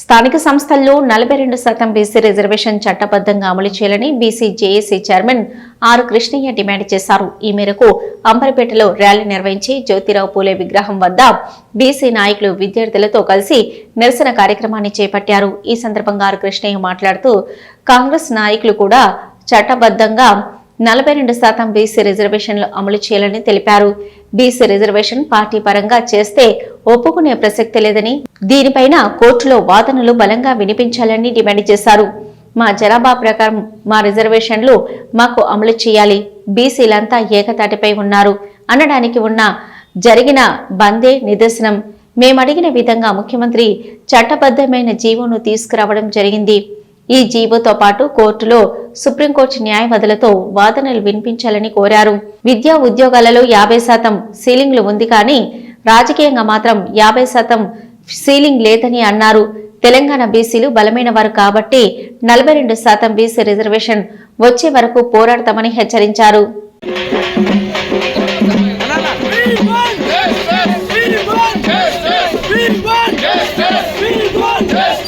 స్థానిక సంస్థల్లో నలభై రెండు శాతం బీసీ రిజర్వేషన్ చట్టబద్ధంగా అమలు చేయాలని BC JAC chairman R Krishnaiah demand చేశారు. ఈ మేరకు అంబర్పేటలో ర్యాలీ నిర్వహించి జ్యోతిరావు పూలే విగ్రహం వద్ద బీసీ నాయకులు విద్యార్థులతో కలిసి నిరసన కార్యక్రమాన్ని చేపట్టారు. ఈ సందర్భంగా ఆర్ కృష్ణయ్య మాట్లాడుతూ కాంగ్రెస్ నాయకులు కూడా చట్టబద్ధంగా నలభై రెండు శాతం బీసీ రిజర్వేషన్లు అమలు చేయాలని తెలిపారు. బీసీ రిజర్వేషన్ పార్టీ పరంగా చేస్తే ఒప్పుకునే ప్రసక్తి లేదని దీనిపైన కోర్టులో వాదనలు బలంగా వినిపించాలని డిమాండ్ చేశారు. మా జనాభా ప్రకారం మా రిజర్వేషన్లు మాకు అమలు చేయాలి. బీసీలంతా ఏకతాటిపై ఉన్నారు. అనడానికి ఉన్న జరిగిన బందే నిదర్శనం. మేమడిగిన విధంగా ముఖ్యమంత్రి చట్టబద్ధమైన జీవోను తీసుకురావడం జరిగింది. ఈ జీవోతో పాటు కోర్టులో సుప్రీంకోర్టు న్యాయవాదులతో వాదనలు వినిపించాలని కోరారు విద్యా ఉద్యోగాలలో యాభై శాతం సీలింగ్లు ఉంది కానీ రాజకీయంగా మాత్రం యాభై శాతం సీలింగ్ లేదని అన్నారు తెలంగాణ బీసీలు బలమైన వారు కాబట్టి నలభై రెండు శాతం బీసీ రిజర్వేషన్ వచ్చే వరకు పోరాడతామని హెచ్చరించారు ఫార్టీ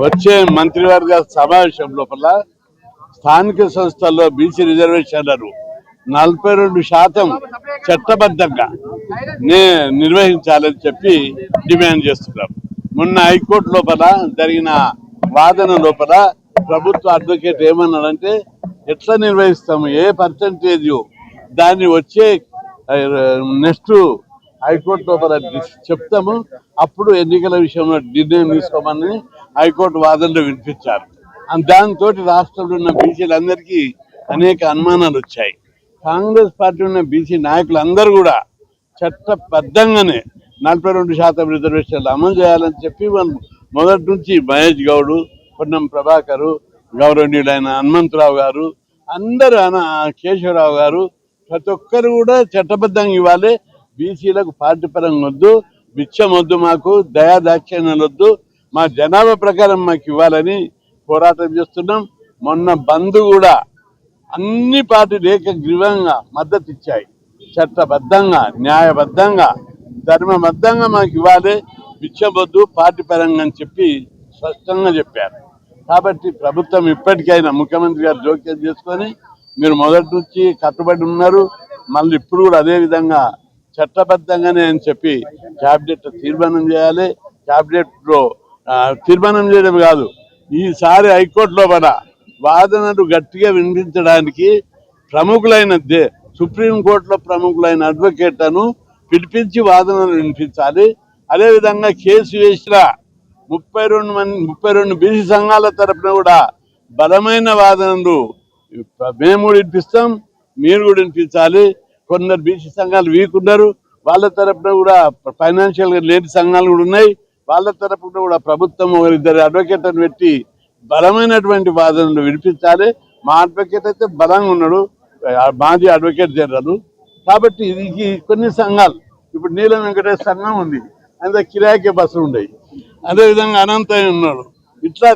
వచ్చే మంత్రివర్గ సమావేశం లోపల స్థానిక సంస్థల్లో బీసీ రిజర్వేషన్లను నలభై రెండు శాతం చట్టబద్ధంగా నే- నిర్వహించాలని చెప్పి డిమాండ్ చేస్తున్నాం. మొన్న హైకోర్టు లోపల జరిగిన వాదన లోపల ప్రభుత్వ అడ్వకేట్ ఏమన్నాడంటే ఎట్లా నిర్వహిస్తాము? ఏ పర్సంటేజ్? దాన్ని వచ్చే నెక్స్ట్ హైకోర్టు చెప్తాము. అప్పుడు ఎన్నికల విషయంలో నిర్ణయం తీసుకోమని హైకోర్టు వాదనలు వినిపించారు. దాంతో రాష్ట్రంలో ఉన్న బీసీలందరికీ అనేక అనుమానాలు వచ్చాయి. కాంగ్రెస్ పార్టీ ఉన్న బీసీ నాయకులందరూ కూడా చట్టబద్ధంగానే నలభై రెండు శాతం రిజర్వేషన్లు అమలు చేయాలని చెప్పి వాళ్ళు మొదటి నుంచి మహేష్ గౌడ్ పొన్నం ప్రభాకరు గౌరవనీయుడైన హనుమంతరావు గారు అందరూ కేశవరావు గారు ప్రతి ఒక్కరు కూడా చట్టబద్ధంగా ఇవ్వాలి. బీసీలకు పార్టీ పరంగా వద్దు బిచ్చం వద్దు మాకు దయాదాక్షిణ్యాలు వద్దు. మా జనాభా ప్రకారం మాకు ఇవ్వాలని పోరాటం చేస్తున్నాం. మొన్న బంద్ కూడా అన్ని పార్టీలు ఏకగ్రీవంగా మద్దతు ఇచ్చాయి. చట్టబద్ధంగా న్యాయబద్ధంగా ధర్మబద్ధంగా మాకు ఇవ్వాలి. బిచ్చబొద్దు పార్టీ పరంగా అని చెప్పి స్పష్టంగా చెప్పారు. కాబట్టి ప్రభుత్వం ఇప్పటికైనా ముఖ్యమంత్రి గారు జోక్యం చేసుకొని మీరు మొదటి నుంచి కట్టుబడి ఉన్నారు. మళ్ళీ ఇప్పుడు కూడా అదే విధంగా చట్టబద్ధంగానే అని చెప్పి క్యాబినెట్ తీర్మానం చేయాలి. క్యాబినెట్లో తీర్మానం చేయడం కాదు. ఈసారి హైకోర్టులో మన వాదనలు గట్టిగా వినిపించడానికి ప్రముఖులైన దే సుప్రీంకోర్టులో ప్రముఖులైన అడ్వకేట్లను పిలిపించి వాదనలు వినిపించాలి. అదేవిధంగా కేసు వేసిన ముప్పై రెండు మంది ముప్పై రెండు బీసీ సంఘాల తరఫున కూడా బలమైన వాదనలు మేము కూడా వినిపిస్తాం మీరు కూడా వినిపించాలి. కొందరు బీసీ సంఘాలు వీక్ ఉన్నారు వాళ్ళ తరపున కూడా ఫైనాన్షియల్ లేని సంఘాలు కూడా ఉన్నాయి. వాళ్ళ తరపున కూడా ప్రభుత్వం ఇద్దరు అడ్వకేట్లను పెట్టి బలమైనటువంటి వాదనలు వినిపించాలి. మా అడ్వకేట్ అయితే బలంగా ఉన్నాడు. మాజీ అడ్వకేట్ జనరల్. కాబట్టి ఇది కొన్ని సంఘాలు. ఇప్పుడు నీలం వెంకటేశ్వర సంఘం ఉంది. అంత కిరాయికే బస్సులు ఉన్నాయి అదేవిధంగా అనంతయ్య ఉన్నాడు. ఇట్లా